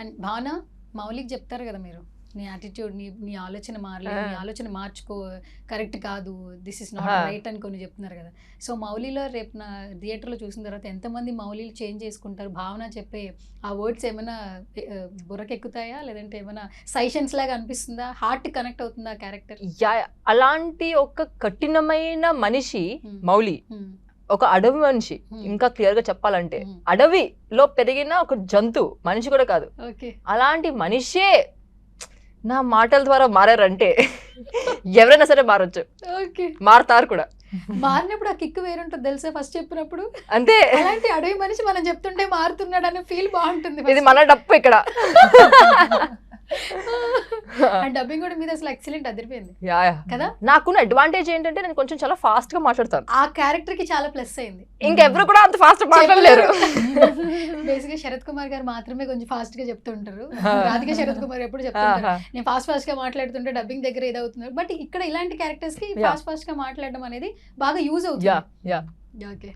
And భావన మౌలికి చెప్తారు కదా మీరు నీ యాటిట్యూడ్ నీ నీ ఆలోచన మారలేదు నీ. ఆలోచన మార్చుకో కరెక్ట్ కాదు దిస్ ఇస్ నాట్. రైట్ అని కొన్ని చెప్తున్నారు కదా. సో మౌలిలో రేపు నా థియేటర్లో చూసిన తర్వాత ఎంతమంది మౌలిలు చేంజ్ చేసుకుంటారు? భావన చెప్పే ఆ వర్డ్స్ ఏమైనా బుర్రకెక్కుతాయా? లేదంటే ఏమైనా సైషన్స్ లాగా అనిపిస్తుందా? హార్ట్ కనెక్ట్ అవుతుందా క్యారెక్టర్ అలాంటి ఒక కఠినమైన మనిషి మౌలి. ఒక అడవి మనిషి Hmm. ఇంకా క్లియర్గా చెప్పాలంటే అడవిలో పెరిగిన ఒక జంతువు మనిషి కూడా కాదు. అలాంటి మనిషే నా మాటల ద్వారా మారారంటే ఎవరైనా సరే మారొచ్చు. ఓకే. మారుతారు కూడా. మారినప్పుడు ఆ కిక్ వేరుంటుంది తెలుసా ఫస్ట్ చెప్పినప్పుడు? అంతే. అలాంటి అడవి మనిషి మనం చెప్తుంటే మారుతున్నాడు అనే ఫీల్ బాగుంటుంది ఇది మన డప్పు ఇక్కడ. అండ్ డబ్బింగ్ కూడా మీద అసలు ఎక్సలెంట్ అదిరిపోయింది. కదా? నాకున్న అడ్వాంటేజ్ ఏంటంటే నేను కొంచెం చాలా ఫాస్ట్గా మాట్లాడతాను. ఆ క్యారెక్టర్కి చాలా ప్లస్ అయింది. ఇంకెవరు కూడా అంత ఫాస్ట్ మాట్లాడలేరు. బేసిక్గా శరత్ కుమార్ గారు మాత్రమే కొంచెం ఫాస్ట్గా చెప్తుంటారు ఆ. రాధిక శరత్ కుమార్ ఎప్పుడు చెప్తుంటారు. నేను ఫాస్ట్ ఫాస్ట్గా మాట్లాడుతుంటే డబ్బింగ్ దగ్గర ఇదవుతున్నారు బట్ ఇక్కడ ఇలాంటి క్యారెక్టర్స్కి. ఫాస్ట్ ఫాస్ట్గా మాట్లాడడం అనేది బాగా యూజ్ అవుతుంది. ఓకే